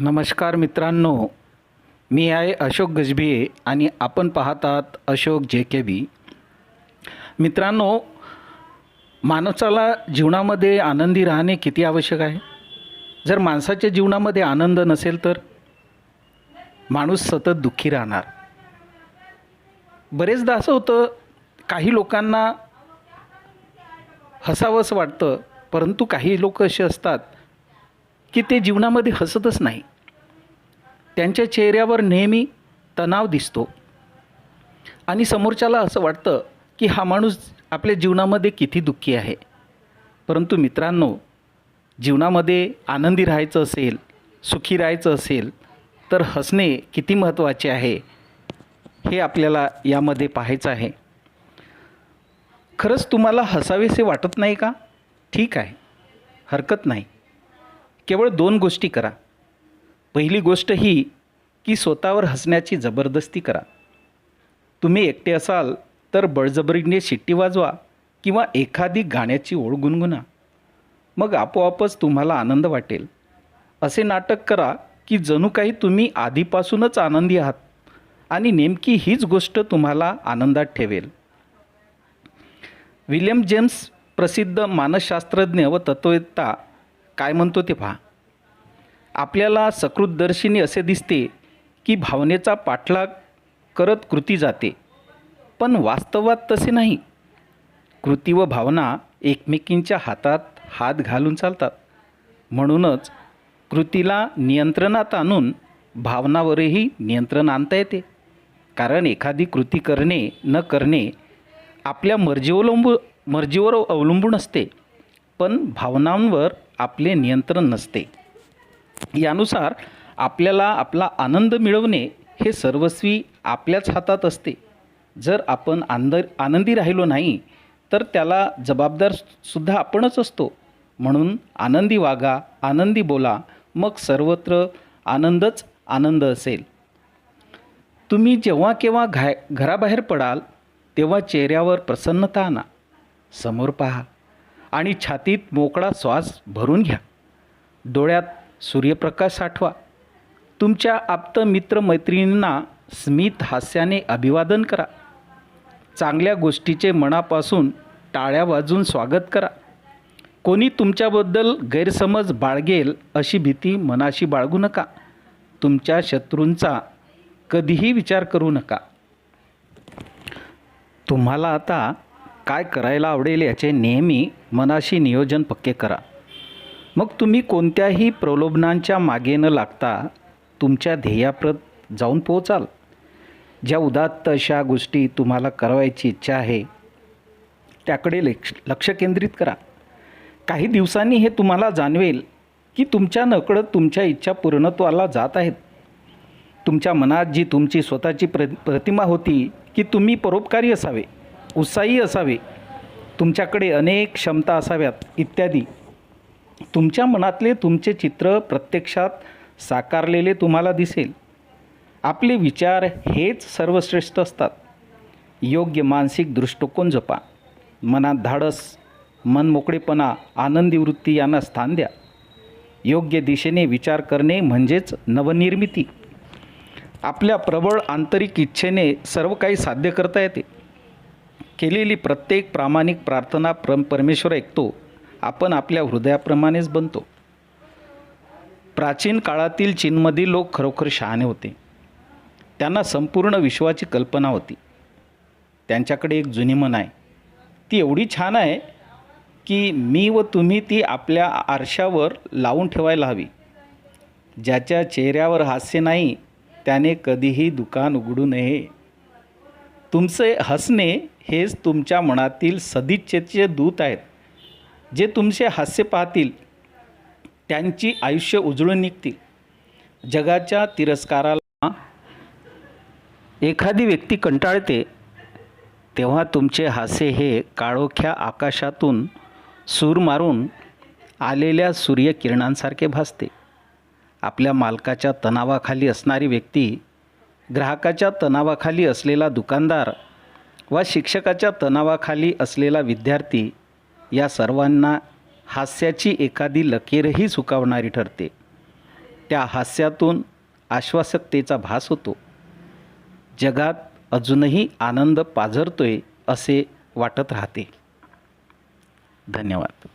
नमस्कार मित्रांनो मी आहे अशोक गजबिये आणि आपण पाहत आहात अशोक जे के बी मित्रांनो माणसाला जीवनामध्ये आनंदी राहणे किती आवश्यक आहे? जर माणसाच्या जीवनामध्ये आनंद नसेल तर? माणूस सतत दुःखी राहणार. बरेचदा असं होतं काही लोकांना हसावंसं वाटतं परंतु काही लोक असे असतात की ते जीवनामध्ये हसतच नाही. त्यांच्या चेहऱ्यावर नेहमी तणाव दिसतो. आणि समोरच्याला असं वाटतं की हा माणूस आपल्या जीवनामध्ये किती दुःखी आहे. परंतु मित्रांनो जीवनामध्ये आनंदी राहायचं असेल सुखी राहायचं असेल तर हसणे किती महत्त्वाचे आहे हे आपल्याला यामध्ये पाहायचं आहे. खरंच तुम्हाला हसावेसे वाटत नाही का? ठीक आहे. हरकत नाही. केवळ दोन गोष्टी करा. पहिली गोष्ट ही की स्वतःवर हसण्याची जबरदस्ती करा. तुम्ही एकटे असाल तर बळजबरीने शिट्टी वाजवा किंवा एखादी गाण्याची ओळ गुणगुणा. मग आपोआपच तुम्हाला आनंद वाटेल. असे नाटक करा की जणू काही तुम्ही आधीपासूनच आनंदी आहात आणि नेमकी हीच गोष्ट तुम्हाला आनंदात ठेवेल. विल्यम जेम्स प्रसिद्ध मानसशास्त्रज्ञ व तत्ववेत्ता काय म्हणतो ते पहा. आपल्याला सकृतदर्शिनी असे दिसते की भावनेचा पाठलाग करत कृती जाते पण वास्तवात तसे नाही. कृती व भावना एकमेकींच्या हातात हात घालून चालतात. म्हणूनच कृतीला नियंत्रणात आणून भावनावरही नियंत्रण आणता येते. कारण एखादी कृती करणे न करणे आपल्या मर्जीवलंबू मर्जीवर अवलंबून असते पण भावनांवर आपले नियंत्रण नसते. यानुसार आपल्याला आपला आनंद मिळवणे हे सर्वस्वी आपल्याच हातात असते. जर आपण आंद आनंदी राहिलो नाही तर त्याला जबाबदार सुद्धा आपणच असतो. म्हणून आनंदी वागा आनंदी बोला मग सर्वत्र आनंदच आनंद असेल. तुम्ही जेव्हा केव्हा घाय घराबाहेर पडाल तेव्हा चेहऱ्यावर प्रसन्नता आणा. समोर पहा आणि छातीत मोकळा श्वास भरून घ्या. डोळ्यात सूर्यप्रकाश साठवा. तुमच्या आप्त मित्रमैत्रिणींना स्मित हास्याने अभिवादन करा. चांगल्या गोष्टीचे मनापासून टाळ्या वाजून स्वागत करा. कोणी तुमच्याबद्दल गैरसमज बाळगेल अशी भीती मनाशी बाळगू नका. तुमच्या शत्रूंचा कधीही विचार करू नका. तुम्हाला आता काय करायला आवडेल याचे नेहमी मनाशी नियोजन पक्के करा. मग तुम्ही कोणत्याही प्रलोभनांच्या मागे न लागता तुमच्या ध्येयाप्रत जाऊन पोहोचाल. ज्या उदात्त अशा गोष्टी तुम्हाला करवायची इच्छा आहे त्याकडे लक्ष लक्ष केंद्रित करा. काही दिवसांनी हे तुम्हाला जाणवेल की तुमच्या नकळत तुमच्या इच्छा पूर्णत्वाला जात आहेत. तुमच्या मनात जी तुमची स्वतःची प्र प्रतिमा होती की तुम्ही परोपकारी असावे उत्साही असावे तुमच्याकडे अनेक क्षमता असाव्यात इत्यादी. तुमच्या मनातले तुमचे चित्र प्रत्यक्षात साकारलेले तुम्हाला दिसेल. आपले विचार हेच सर्वश्रेष्ठ असतात. योग्य मानसिक दृष्टिकोन जपा. मनात धाडस मनमोकळेपणा आनंदी वृत्ती यांना स्थान द्या. योग्य दिशेने विचार करणे म्हणजेच नवनिर्मिती. आपल्या प्रबळ आंतरिक इच्छेने सर्व काही साध्य करता येते. केलेली प्रत्येक प्रामाणिक प्रार्थना प्र परमेश्वर ऐकतो. आपण आपल्या हृदयाप्रमाणेच बनतो. प्राचीन काळातील चीनमधील लोक खरोखर शहाणे होते. त्यांना संपूर्ण विश्वाची कल्पना होती. त्यांच्याकडे एक जुनी मन आहे. ती एवढी छान आहे की मी व तुम्ही ती आपल्या आरशावर लावून ठेवायला हवी. ज्याच्या चेहऱ्यावर हास्य नाही त्याने कधीही दुकान उघडू नये. तुमचे हसणे हेच तुमच्या मनातील सदिच्छेचे दूत आहेत. जे तुमचे हास्य पाहतील त्यांची आयुष्य उजळून निघतील. जगाच्या तिरस्काराला एखादी व्यक्ती कंटाळते तेव्हा तुमचे हास्य हे काळोख्या आकाशातून सूर मारून आलेल्या सूर्यकिरणांसारखे भासते. आपल्या मालकाच्या तणावाखाली असणारी व्यक्ती ग्राहकाच्या तणावाखाली असलेला दुकानदार वा शिक्षकाच्या तणावाखाली असलेला विद्यार्थी या सर्वांना हास्याची एखादी लकीरही सुकावणारी ठरते. त्या हास्यातून आश्वासकतेचा भास होतो. जगात अजूनही आनंद पाझरतोय असे वाटत राहते. धन्यवाद.